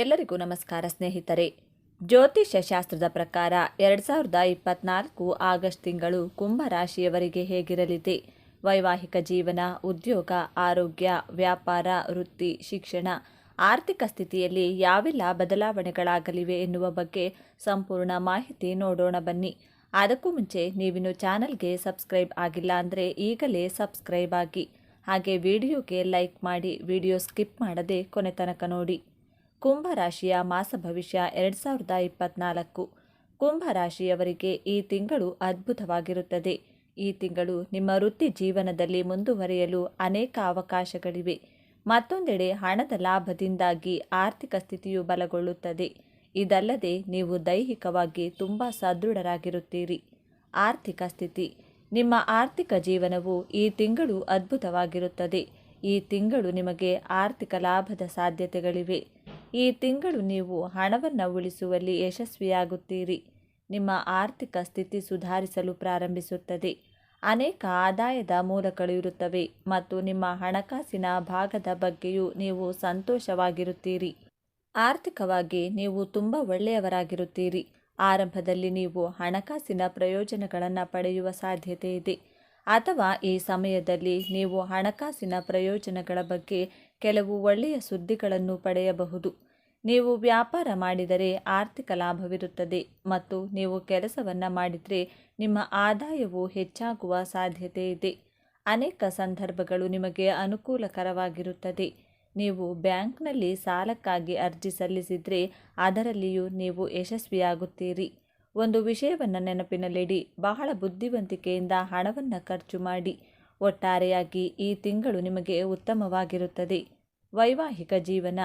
ಎಲ್ಲರಿಗೂ ನಮಸ್ಕಾರ, ಸ್ನೇಹಿತರೆ. ಜ್ಯೋತಿಷ್ಯ ಶಾಸ್ತ್ರದ ಪ್ರಕಾರ ಎರಡು ಸಾವಿರದ ಇಪ್ಪತ್ನಾಲ್ಕು ಆಗಸ್ಟ್ ತಿಂಗಳು ಕುಂಭ ರಾಶಿಯವರಿಗೆ ಹೇಗಿರಲಿದೆ? ವೈವಾಹಿಕ ಜೀವನ, ಉದ್ಯೋಗ, ಆರೋಗ್ಯ, ವ್ಯಾಪಾರ, ವೃತ್ತಿ, ಶಿಕ್ಷಣ, ಆರ್ಥಿಕ ಸ್ಥಿತಿಯಲ್ಲಿ ಯಾವೆಲ್ಲ ಬದಲಾವಣೆಗಳಾಗಲಿವೆ ಎನ್ನುವ ಬಗ್ಗೆ ಸಂಪೂರ್ಣ ಮಾಹಿತಿ ನೋಡೋಣ ಬನ್ನಿ. ಅದಕ್ಕೂ ಮುಂಚೆ ನೀವಿನ್ನು ಚಾನಲ್ಗೆ ಸಬ್ಸ್ಕ್ರೈಬ್ ಆಗಿಲ್ಲ ಅಂದರೆ ಈಗಲೇ ಸಬ್ಸ್ಕ್ರೈಬ್ ಆಗಿ. ಹಾಗೆ ವಿಡಿಯೋಗೆ ಲೈಕ್ ಮಾಡಿ, ವಿಡಿಯೋ ಸ್ಕಿಪ್ ಮಾಡದೆ ಕೊನೆ ತನಕ ನೋಡಿ. ಕುಂಭ ರಾಶಿಯ ಮಾಸ ಭವಿಷ್ಯ ಎರಡು ಸಾವಿರದ ಇಪ್ಪತ್ನಾಲ್ಕು. ಕುಂಭ ರಾಶಿಯವರಿಗೆ ಈ ತಿಂಗಳು ಅದ್ಭುತವಾಗಿರುತ್ತದೆ. ಈ ತಿಂಗಳು ನಿಮ್ಮ ವೃತ್ತಿ ಜೀವನದಲ್ಲಿ ಮುಂದುವರಿಯಲು ಅನೇಕ ಅವಕಾಶಗಳಿವೆ. ಮತ್ತೊಂದೆಡೆ ಹಣದ ಲಾಭದಿಂದಾಗಿ ಆರ್ಥಿಕ ಸ್ಥಿತಿಯು ಬಲಗೊಳ್ಳುತ್ತದೆ. ಇದಲ್ಲದೆ ನೀವು ದೈಹಿಕವಾಗಿ ತುಂಬ ಸದೃಢರಾಗಿರುತ್ತೀರಿ. ಆರ್ಥಿಕ ಸ್ಥಿತಿ. ನಿಮ್ಮ ಆರ್ಥಿಕ ಜೀವನವು ಈ ತಿಂಗಳು ಅದ್ಭುತವಾಗಿರುತ್ತದೆ. ಈ ತಿಂಗಳು ನಿಮಗೆ ಆರ್ಥಿಕ ಲಾಭದ ಸಾಧ್ಯತೆಗಳಿವೆ. ಈ ತಿಂಗಳು ನೀವು ಹಣವನ್ನು ಉಳಿಸುವಲ್ಲಿ ಯಶಸ್ವಿಯಾಗುತ್ತೀರಿ. ನಿಮ್ಮ ಆರ್ಥಿಕ ಸ್ಥಿತಿ ಸುಧಾರಿಸಲು ಪ್ರಾರಂಭಿಸುತ್ತದೆ. ಅನೇಕ ಆದಾಯದ ಮೂಲಗಳು ಇರುತ್ತವೆ ಮತ್ತು ನಿಮ್ಮ ಹಣಕಾಸಿನ ಭಾಗದ ಬಗ್ಗೆಯೂ ನೀವು ಸಂತೋಷವಾಗಿರುತ್ತೀರಿ. ಆರ್ಥಿಕವಾಗಿ ನೀವು ತುಂಬ ಒಳ್ಳೆಯವರಾಗಿರುತ್ತೀರಿ. ಆರಂಭದಲ್ಲಿ ನೀವು ಹಣಕಾಸಿನ ಪ್ರಯೋಜನಗಳನ್ನು ಪಡೆಯುವ ಸಾಧ್ಯತೆ ಇದೆ. ಅಥವಾ ಈ ಸಮಯದಲ್ಲಿ ನೀವು ಹಣಕಾಸಿನ ಪ್ರಯೋಜನಗಳ ಬಗ್ಗೆ ಕೆಲವು ಒಳ್ಳೆಯ ಸುದ್ದಿಗಳನ್ನು ಪಡೆಯಬಹುದು. ನೀವು ವ್ಯಾಪಾರ ಮಾಡಿದರೆ ಆರ್ಥಿಕ ಲಾಭವಿರುತ್ತದೆ ಮತ್ತು ನೀವು ಕೆಲಸವನ್ನು ಮಾಡಿದರೆ ನಿಮ್ಮ ಆದಾಯವು ಹೆಚ್ಚಾಗುವ ಸಾಧ್ಯತೆ ಇದೆ. ಅನೇಕ ಸಂದರ್ಭಗಳು ನಿಮಗೆ ಅನುಕೂಲಕರವಾಗಿರುತ್ತದೆ. ನೀವು ಬ್ಯಾಂಕ್ನಲ್ಲಿ ಸಾಲಕ್ಕಾಗಿ ಅರ್ಜಿ ಸಲ್ಲಿಸಿದರೆ ಅದರಲ್ಲಿಯೂ ನೀವು ಯಶಸ್ವಿಯಾಗುತ್ತೀರಿ. ಒಂದು ವಿಷಯವನ್ನು ನೆನಪಿನಲ್ಲಿಡಿ, ಬಹಳ ಬುದ್ಧಿವಂತಿಕೆಯಿಂದ ಹಣವನ್ನು ಖರ್ಚು ಮಾಡಿ ಒಟ್ಟಾರೆಯಾಗಿ ಈ ತಿಂಗಳು ನಿಮಗೆ ಉತ್ತಮವಾಗಿರುತ್ತದೆ. ವೈವಾಹಿಕ ಜೀವನ.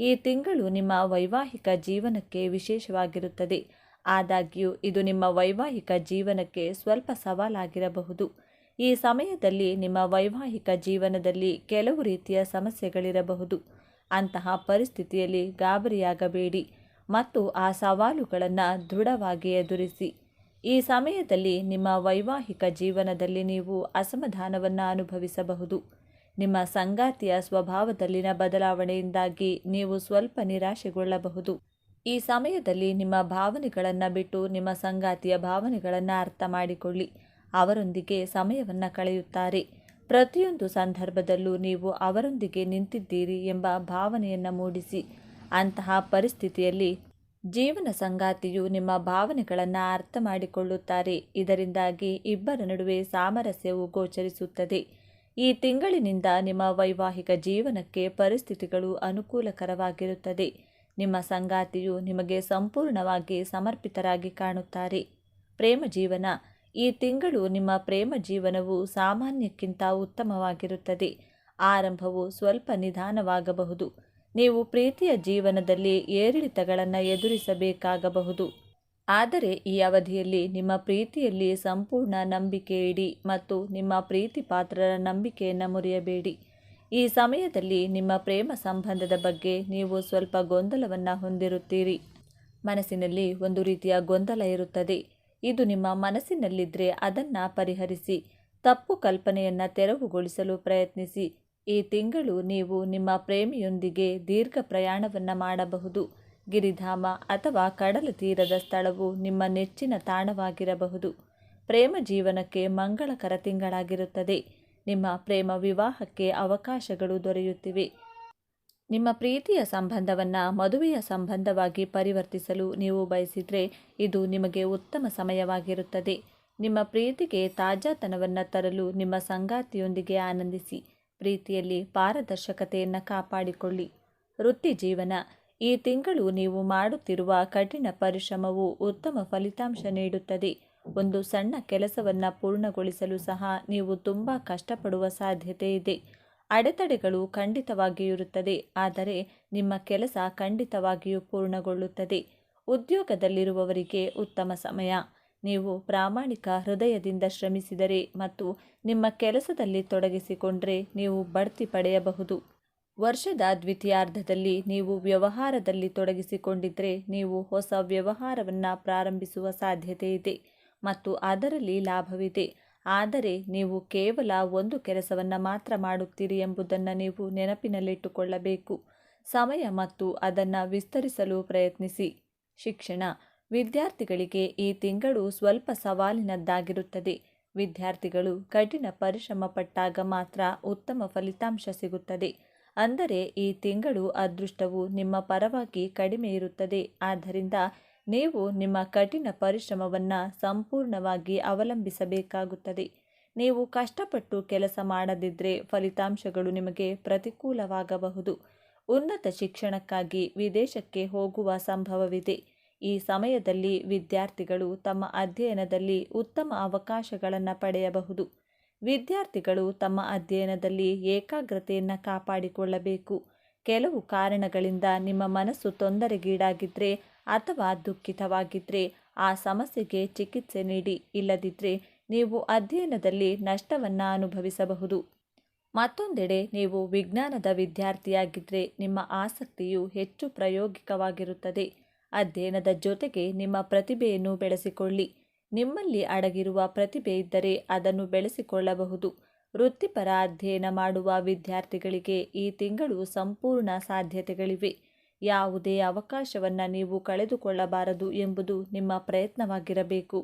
ಈ ತಿಂಗಳು ನಿಮ್ಮ ವೈವಾಹಿಕ ಜೀವನಕ್ಕೆ ವಿಶೇಷವಾಗಿರುತ್ತದೆ. ಆದಾಗ್ಯೂ, ಇದು ನಿಮ್ಮ ವೈವಾಹಿಕ ಜೀವನಕ್ಕೆ ಸ್ವಲ್ಪ ಸವಾಲಾಗಿರಬಹುದು. ಈ ಸಮಯದಲ್ಲಿ ನಿಮ್ಮ ವೈವಾಹಿಕ ಜೀವನದಲ್ಲಿ ಕೆಲವು ರೀತಿಯ ಸಮಸ್ಯೆಗಳಿರಬಹುದು. ಅಂತಹ ಪರಿಸ್ಥಿತಿಯಲ್ಲಿ ಗಾಬರಿಯಾಗಬೇಡಿ ಮತ್ತು ಆ ಸವಾಲುಗಳನ್ನು ದೃಢವಾಗಿ ಎದುರಿಸಿ. ಈ ಸಮಯದಲ್ಲಿ ನಿಮ್ಮ ವೈವಾಹಿಕ ಜೀವನದಲ್ಲಿ ನೀವು ಅಸಮಾಧಾನವನ್ನು ಅನುಭವಿಸಬಹುದು. ನಿಮ್ಮ ಸಂಗಾತಿಯ ಸ್ವಭಾವದಲ್ಲಿನ ಬದಲಾವಣೆಯಿಂದಾಗಿ ನೀವು ಸ್ವಲ್ಪ ನಿರಾಶೆಗೊಳ್ಳಬಹುದು. ಈ ಸಮಯದಲ್ಲಿ ನಿಮ್ಮ ಭಾವನೆಗಳನ್ನು ಬಿಟ್ಟು ನಿಮ್ಮ ಸಂಗಾತಿಯ ಭಾವನೆಗಳನ್ನು ಅರ್ಥ ಮಾಡಿಕೊಳ್ಳಿ. ಅವರೊಂದಿಗೆ ಸಮಯವನ್ನು ಕಳೆಯುತ್ತಾರೆ. ಪ್ರತಿಯೊಂದು ಸಂದರ್ಭದಲ್ಲೂ ನೀವು ಅವರೊಂದಿಗೆ ನಿಂತಿದ್ದೀರಿ ಎಂಬ ಭಾವನೆಯನ್ನು ಮೂಡಿಸಿ. ಅಂತಹ ಪರಿಸ್ಥಿತಿಯಲ್ಲಿ ಜೀವನ ಸಂಗಾತಿಯು ನಿಮ್ಮ ಭಾವನೆಗಳನ್ನು ಅರ್ಥ ಮಾಡಿಕೊಳ್ಳುತ್ತಾರೆ. ಇದರಿಂದಾಗಿ ಇಬ್ಬರ ನಡುವೆ ಸಾಮರಸ್ಯವು ಗೋಚರಿಸುತ್ತದೆ. ಈ ತಿಂಗಳಿನಿಂದ ನಿಮ್ಮ ವೈವಾಹಿಕ ಜೀವನಕ್ಕೆ ಪರಿಸ್ಥಿತಿಗಳು ಅನುಕೂಲಕರವಾಗಿರುತ್ತದೆ. ನಿಮ್ಮ ಸಂಗಾತಿಯು ನಿಮಗೆ ಸಂಪೂರ್ಣವಾಗಿ ಸಮರ್ಪಿತರಾಗಿ ಕಾಣುತ್ತಾರೆ. ಪ್ರೇಮ ಜೀವನ. ಈ ತಿಂಗಳು ನಿಮ್ಮ ಪ್ರೇಮ ಜೀವನವು ಸಾಮಾನ್ಯಕ್ಕಿಂತ ಉತ್ತಮವಾಗಿರುತ್ತದೆ. ಆರಂಭವು ಸ್ವಲ್ಪ ನಿಧಾನವಾಗಬಹುದು. ನೀವು ಪ್ರೀತಿಯ ಜೀವನದಲ್ಲಿ ಏರಿಳಿತಗಳನ್ನು ಎದುರಿಸಬೇಕಾಗಬಹುದು. ಆದರೆ ಈ ಅವಧಿಯಲ್ಲಿ ನಿಮ್ಮ ಪ್ರೀತಿಯಲ್ಲಿ ಸಂಪೂರ್ಣ ನಂಬಿಕೆ ಇಡಿ ಮತ್ತು ನಿಮ್ಮ ಪ್ರೀತಿ ಪಾತ್ರರ ನಂಬಿಕೆಯನ್ನು ಮುರಿಯಬೇಡಿ. ಈ ಸಮಯದಲ್ಲಿ ನಿಮ್ಮ ಪ್ರೇಮ ಸಂಬಂಧದ ಬಗ್ಗೆ ನೀವು ಸ್ವಲ್ಪ ಗೊಂದಲವನ್ನು ಹೊಂದಿರುತ್ತೀರಿ. ಮನಸ್ಸಿನಲ್ಲಿ ಒಂದು ರೀತಿಯ ಗೊಂದಲ ಇರುತ್ತದೆ. ಇದು ನಿಮ್ಮ ಮನಸ್ಸಿನಲ್ಲಿದ್ದರೆ ಅದನ್ನು ಪರಿಹರಿಸಿ, ತಪ್ಪು ಕಲ್ಪನೆಯನ್ನು ತೆರವುಗೊಳಿಸಲು ಪ್ರಯತ್ನಿಸಿ ಈ ತಿಂಗಳು ನೀವು ನಿಮ್ಮ ಪ್ರೇಮಿಯೊಂದಿಗೆ ದೀರ್ಘ ಪ್ರಯಾಣವನ್ನು ಮಾಡಬಹುದು. ಗಿರಿಧಾಮ ಅಥವಾ ಕಡಲ ತೀರದ ಸ್ಥಳವು ನಿಮ್ಮ ನೆಚ್ಚಿನ ತಾಣವಾಗಿರಬಹುದು. ಪ್ರೇಮ ಜೀವನಕ್ಕೆ ಮಂಗಳಕರ ತಿಂಗಳಾಗಿರುತ್ತದೆ. ನಿಮ್ಮ ಪ್ರೇಮ ವಿವಾಹಕ್ಕೆ ಅವಕಾಶಗಳು ದೊರೆಯುತ್ತಿವೆ. ನಿಮ್ಮ ಪ್ರೀತಿಯ ಸಂಬಂಧವನ್ನು ಮದುವೆಯ ಸಂಬಂಧವಾಗಿ ಪರಿವರ್ತಿಸಲು ನೀವು ಬಯಸಿದರೆ ಇದು ನಿಮಗೆ ಉತ್ತಮ ಸಮಯವಾಗಿರುತ್ತದೆ. ನಿಮ್ಮ ಪ್ರೀತಿಗೆ ತಾಜಾತನವನ್ನು ತರಲು ನಿಮ್ಮ ಸಂಗಾತಿಯೊಂದಿಗೆ ಆನಂದಿಸಿ. ಪ್ರೀತಿಯಲ್ಲಿ ಪಾರದರ್ಶಕತೆಯನ್ನು ಕಾಪಾಡಿಕೊಳ್ಳಿ. ವೃತ್ತಿ ಜೀವನ, ಈ ತಿಂಗಳು ನೀವು ಮಾಡುತ್ತಿರುವ ಕಠಿಣ ಪರಿಶ್ರಮವು ಉತ್ತಮ ಫಲಿತಾಂಶ ನೀಡುತ್ತದೆ. ಒಂದು ಸಣ್ಣ ಕೆಲಸವನ್ನು ಪೂರ್ಣಗೊಳಿಸಲು ಸಹ ನೀವು ತುಂಬ ಕಷ್ಟಪಡುವ ಸಾಧ್ಯತೆ ಇದೆ. ಅಡೆತಡೆಗಳು ಖಂಡಿತವಾಗಿಯೂ ಇರುತ್ತದೆ, ಆದರೆ ನಿಮ್ಮ ಕೆಲಸ ಖಂಡಿತವಾಗಿಯೂ ಪೂರ್ಣಗೊಳ್ಳುತ್ತದೆ. ಉದ್ಯೋಗದಲ್ಲಿರುವವರಿಗೆ ಉತ್ತಮ ಸಮಯ. ನೀವು ಪ್ರಾಮಾಣಿಕ ಹೃದಯದಿಂದ ಶ್ರಮಿಸಿದರೆ ಮತ್ತು ನಿಮ್ಮ ಕೆಲಸದಲ್ಲಿ ತೊಡಗಿಸಿಕೊಂಡರೆ ನೀವು ಬಡ್ತಿ ಪಡೆಯಬಹುದು. ವರ್ಷದ ದ್ವಿತೀಯಾರ್ಧದಲ್ಲಿ ನೀವು ವ್ಯವಹಾರದಲ್ಲಿ ತೊಡಗಿಸಿಕೊಂಡಿದ್ದರೆ ನೀವು ಹೊಸ ವ್ಯವಹಾರವನ್ನು ಪ್ರಾರಂಭಿಸುವ ಸಾಧ್ಯತೆ ಇದೆ ಮತ್ತು ಅದರಲ್ಲಿ ಲಾಭವಿದೆ. ಆದರೆ ನೀವು ಕೇವಲ ಒಂದು ಕೆಲಸವನ್ನು ಮಾತ್ರ ಮಾಡುತ್ತೀರಿ ಎಂಬುದನ್ನು ನೀವು ನೆನಪಿನಲ್ಲಿಟ್ಟುಕೊಳ್ಳಬೇಕು. ಸಮಯ ಮತ್ತು ಅದನ್ನು ವಿಸ್ತರಿಸಲು ಪ್ರಯತ್ನಿಸಿ. ಶಿಕ್ಷಣ. ವಿದ್ಯಾರ್ಥಿಗಳಿಗೆ ಈ ತಿಂಗಳು ಸ್ವಲ್ಪ ಸವಾಲಿನದ್ದಾಗಿರುತ್ತದೆ. ವಿದ್ಯಾರ್ಥಿಗಳು ಕಠಿಣ ಪರಿಶ್ರಮ ಪಟ್ಟಾಗ ಮಾತ್ರ ಉತ್ತಮ ಫಲಿತಾಂಶ ಸಿಗುತ್ತದೆ. ಅಂದರೆ ಈ ತಿಂಗಳು ಅದೃಷ್ಟವು ನಿಮ್ಮ ಪರವಾಗಿ ಕಡಿಮೆ ಇರುತ್ತದೆ. ಆದ್ದರಿಂದ ನೀವು ನಿಮ್ಮ ಕಠಿಣ ಪರಿಶ್ರಮವನ್ನು ಸಂಪೂರ್ಣವಾಗಿ ಅವಲಂಬಿಸಬೇಕಾಗುತ್ತದೆ. ನೀವು ಕಷ್ಟಪಟ್ಟು ಕೆಲಸ ಮಾಡದಿದ್ದರೆ ಫಲಿತಾಂಶಗಳು ನಿಮಗೆ ಪ್ರತಿಕೂಲವಾಗಬಹುದು. ಉನ್ನತ ಶಿಕ್ಷಣಕ್ಕಾಗಿ ವಿದೇಶಕ್ಕೆ ಹೋಗುವ ಸಂಭವವಿದೆ. ಈ ಸಮಯದಲ್ಲಿ ವಿದ್ಯಾರ್ಥಿಗಳು ತಮ್ಮ ಅಧ್ಯಯನದಲ್ಲಿ ಉತ್ತಮ ಅವಕಾಶಗಳನ್ನು ಪಡೆಯಬಹುದು. ವಿದ್ಯಾರ್ಥಿಗಳು ತಮ್ಮ ಅಧ್ಯಯನದಲ್ಲಿ ಏಕಾಗ್ರತೆಯನ್ನು ಕಾಪಾಡಿಕೊಳ್ಳಬೇಕು. ಕೆಲವು ಕಾರಣಗಳಿಂದ ನಿಮ್ಮ ಮನಸ್ಸು ತೊಂದರೆಗೀಡಾಗಿದ್ದರೆ ಅಥವಾ ದುಃಖಿತವಾಗಿದ್ದರೆ ಆ ಸಮಸ್ಯೆಗೆ ಚಿಕಿತ್ಸೆ ನೀಡಿ ಇಲ್ಲದಿದ್ದರೆ ನೀವು ಅಧ್ಯಯನದಲ್ಲಿ ನಷ್ಟವನ್ನು ಅನುಭವಿಸಬಹುದು. ಮತ್ತೊಂದೆಡೆ ನೀವು ವಿಜ್ಞಾನದ ವಿದ್ಯಾರ್ಥಿಯಾಗಿದ್ದರೆ ನಿಮ್ಮ ಆಸಕ್ತಿಯು ಹೆಚ್ಚು ಪ್ರಾಯೋಗಿಕವಾಗಿರುತ್ತದೆ. ಅಧ್ಯಯನದ ಜೊತೆಗೆ ನಿಮ್ಮ ಪ್ರತಿಭೆಯನ್ನು ಬೆಳೆಸಿಕೊಳ್ಳಿ. ನಿಮ್ಮಲ್ಲಿ ಅಡಗಿರುವ ಪ್ರತಿಭೆ ಇದ್ದರೆ ಅದನ್ನು ಬೆಳೆಸಿಕೊಳ್ಳಬಹುದು. ವೃತ್ತಿಪರ ಅಧ್ಯಯನ ಮಾಡುವ ವಿದ್ಯಾರ್ಥಿಗಳಿಗೆ ಈ ತಿಂಗಳು ಸಂಪೂರ್ಣ ಸಾಧ್ಯತೆಗಳಿವೆ. ಯಾವುದೇ ಅವಕಾಶವನ್ನು ನೀವು ಕಳೆದುಕೊಳ್ಳಬಾರದು ಎಂಬುದು ನಿಮ್ಮ ಪ್ರಯತ್ನವಾಗಿರಬೇಕು.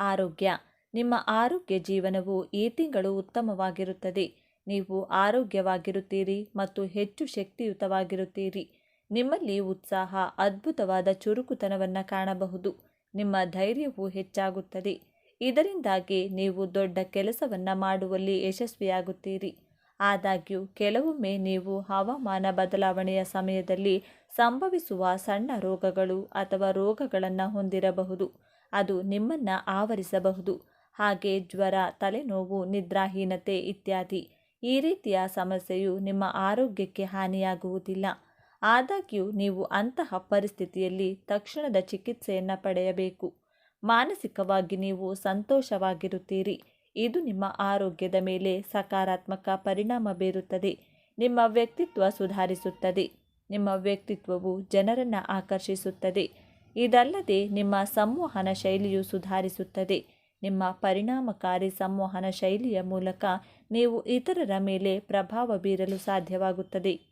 ಆರೋಗ್ಯ. ನಿಮ್ಮ ಆರೋಗ್ಯ ಜೀವನವು ಈ ತಿಂಗಳು ಉತ್ತಮವಾಗಿರುತ್ತದೆ. ನೀವು ಆರೋಗ್ಯವಾಗಿರುತ್ತೀರಿ ಮತ್ತು ಹೆಚ್ಚು ಶಕ್ತಿಯುತವಾಗಿರುತ್ತೀರಿ. ನಿಮ್ಮಲ್ಲಿ ಉತ್ಸಾಹ, ಅದ್ಭುತವಾದ ಚುರುಕುತನವನ್ನು ಕಾಣಬಹುದು. ನಿಮ್ಮ ಧೈರ್ಯವು ಹೆಚ್ಚಾಗುತ್ತದೆ. ಇದರಿಂದಾಗಿ ನೀವು ದೊಡ್ಡ ಕೆಲಸವನ್ನು ಮಾಡುವಲ್ಲಿ ಯಶಸ್ವಿಯಾಗುತ್ತೀರಿ. ಆದಾಗ್ಯೂ, ಕೆಲವೊಮ್ಮೆ ನೀವು ಹವಾಮಾನ ಬದಲಾವಣೆಯ ಸಮಯದಲ್ಲಿ ಸಂಭವಿಸುವ ಸಣ್ಣ ರೋಗಗಳು ಅಥವಾ ರೋಗಗಳನ್ನು ಹೊಂದಿರಬಹುದು. ಅದು ನಿಮ್ಮನ್ನು ಆವರಿಸಬಹುದು. ಹಾಗೆ ಜ್ವರ, ತಲೆನೋವು, ನಿದ್ರಾಹೀನತೆ ಇತ್ಯಾದಿ. ಈ ರೀತಿಯ ಸಮಸ್ಯೆಯು ನಿಮ್ಮ ಆರೋಗ್ಯಕ್ಕೆ ಹಾನಿಯಾಗುವುದಿಲ್ಲ. ಆದಾಗ್ಯೂ ನೀವು ಅಂತಹ ಪರಿಸ್ಥಿತಿಯಲ್ಲಿ ತಕ್ಷಣದ ಚಿಕಿತ್ಸೆಯನ್ನು ಪಡೆಯಬೇಕು. ಮಾನಸಿಕವಾಗಿ ನೀವು ಸಂತೋಷವಾಗಿರುತ್ತೀರಿ. ಇದು ನಿಮ್ಮ ಆರೋಗ್ಯದ ಮೇಲೆ ಸಕಾರಾತ್ಮಕ ಪರಿಣಾಮ ಬೀರುತ್ತದೆ. ನಿಮ್ಮ ವ್ಯಕ್ತಿತ್ವ ಸುಧಾರಿಸುತ್ತದೆ. ನಿಮ್ಮ ವ್ಯಕ್ತಿತ್ವವು ಜನರನ್ನು ಆಕರ್ಷಿಸುತ್ತದೆ. ಇದಲ್ಲದೆ ನಿಮ್ಮ ಸಂವಹನ ಶೈಲಿಯು ಸುಧಾರಿಸುತ್ತದೆ. ನಿಮ್ಮ ಪರಿಣಾಮಕಾರಿ ಸಂವಹನ ಶೈಲಿಯ ಮೂಲಕ ನೀವು ಇತರರ ಮೇಲೆ ಪ್ರಭಾವ ಬೀರಲು ಸಾಧ್ಯವಾಗುತ್ತದೆ.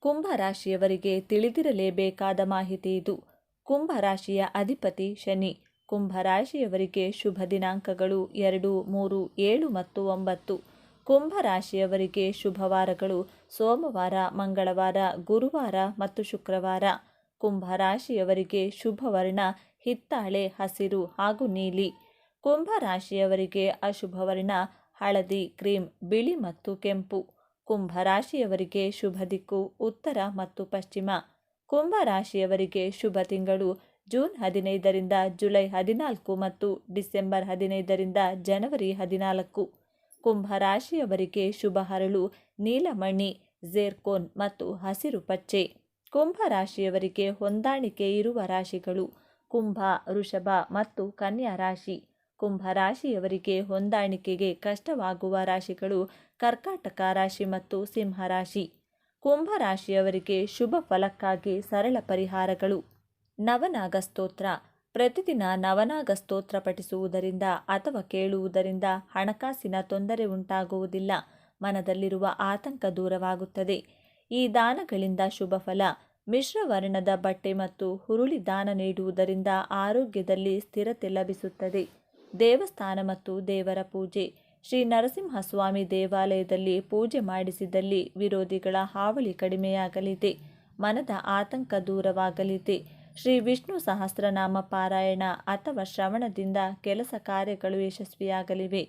ಕುಂಭ ರಾಶಿಯವರಿಗೆ ತಿಳಿದಿರಲೇಬೇಕಾದ ಮಾಹಿತಿ ಇದು. ಕುಂಭ ರಾಶಿಯ ಅಧಿಪತಿ ಶನಿ. ಕುಂಭ ರಾಶಿಯವರಿಗೆ ಶುಭ ದಿನಾಂಕಗಳು ಎರಡು, ಮೂರು, ಏಳು ಮತ್ತು ಒಂಬತ್ತು. ಕುಂಭ ರಾಶಿಯವರಿಗೆ ಶುಭವಾರಗಳು ಸೋಮವಾರ, ಮಂಗಳವಾರ, ಗುರುವಾರ ಮತ್ತು ಶುಕ್ರವಾರ. ಕುಂಭ ರಾಶಿಯವರಿಗೆ ಶುಭವರ್ಣ ಹಿತ್ತಾಳೆ, ಹಸಿರು ಹಾಗೂ ನೀಲಿ. ಕುಂಭ ರಾಶಿಯವರಿಗೆ ಅಶುಭವರ್ಣ ಹಳದಿ, ಕ್ರೀಮ್, ಬಿಳಿ ಮತ್ತು ಕೆಂಪು. ಕುಂಭ ರಾಶಿಯವರಿಗೆ ಶುಭ ದಿಕ್ಕು ಉತ್ತರ ಮತ್ತು ಪಶ್ಚಿಮ. ಕುಂಭ ರಾಶಿಯವರಿಗೆ ಶುಭ ತಿಂಗಳು ಜೂನ್ ಹದಿನೈದರಿಂದ ಜುಲೈ ಹದಿನಾಲ್ಕು ಮತ್ತು ಡಿಸೆಂಬರ್ ಹದಿನೈದರಿಂದ ಜನವರಿ ಹದಿನಾಲ್ಕು. ಕುಂಭ ರಾಶಿಯವರಿಗೆ ಶುಭ ಹರಳು, ನೀಲಮಣಿ, ಝೇರ್ಕೋನ್ ಮತ್ತು ಹಸಿರು ಪಚ್ಚೆ. ಕುಂಭ ರಾಶಿಯವರಿಗೆ ಹೊಂದಾಣಿಕೆ ಇರುವ ರಾಶಿಗಳು ಕುಂಭ, ವೃಷಭ ಮತ್ತು ಕನ್ಯಾ ರಾಶಿ. ಕುಂಭ ರಾಶಿಯವರಿಗೆ ಹೊಂದಾಣಿಕೆಗೆ ಕಷ್ಟವಾಗುವ ರಾಶಿಗಳು ಕರ್ಕಾಟಕ ರಾಶಿ ಮತ್ತು ಸಿಂಹ ರಾಶಿ. ಕುಂಭ ರಾಶಿಯವರಿಗೆ ಶುಭ ಫಲಕ್ಕಾಗಿ ಸರಳ ಪರಿಹಾರಗಳು. ನವನಾಗ ಸ್ತೋತ್ರ. ಪ್ರತಿದಿನ ನವನಾಗ ಸ್ತೋತ್ರ ಪಠಿಸುವುದರಿಂದ ಅಥವಾ ಕೇಳುವುದರಿಂದ ಹಣಕಾಸಿನ ತೊಂದರೆ ಉಂಟಾಗುವುದಿಲ್ಲ. ಮನದಲ್ಲಿರುವ ಆತಂಕ ದೂರವಾಗುತ್ತದೆ. ಈ ದಾನಗಳಿಂದ ಶುಭ ಫಲ. ಮಿಶ್ರವರ್ಣದ ಬಟ್ಟೆ ಮತ್ತು ಹುರುಳಿ ದಾನ ನೀಡುವುದರಿಂದ ಆರೋಗ್ಯದಲ್ಲಿ ಸ್ಥಿರತೆ ಲಭಿಸುತ್ತದೆ. ದೇವಸ್ಥಾನ ಮತ್ತು ದೇವರ ಪೂಜೆ. ಶ್ರೀ ನರಸಿಂಹಸ್ವಾಮಿ ದೇವಾಲಯದಲ್ಲಿ ಪೂಜೆ ಮಾಡಿಸಿದಲ್ಲಿ ವಿರೋಧಿಗಳ ಹಾವಳಿ ಕಡಿಮೆಯಾಗಲಿದೆ. ಮನದ ಆತಂಕ ದೂರವಾಗಲಿದೆ. ಶ್ರೀ ವಿಷ್ಣು ಸಹಸ್ರನಾಮ ಪಾರಾಯಣ ಅಥವಾ ಶ್ರವಣದಿಂದ ಕೆಲಸ ಕಾರ್ಯಗಳು ಯಶಸ್ವಿಯಾಗಲಿವೆ.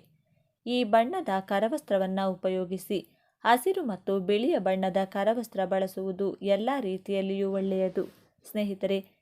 ಈ ಬಣ್ಣದ ಕರವಸ್ತ್ರವನ್ನು ಉಪಯೋಗಿಸಿ, ಹಸಿರು ಮತ್ತು ಬಿಳಿಯ ಬಣ್ಣದ ಕರವಸ್ತ್ರ ಬಳಸುವುದು ಎಲ್ಲ ರೀತಿಯಲ್ಲಿಯೂ ಒಳ್ಳೆಯದು. ಸ್ನೇಹಿತರೆ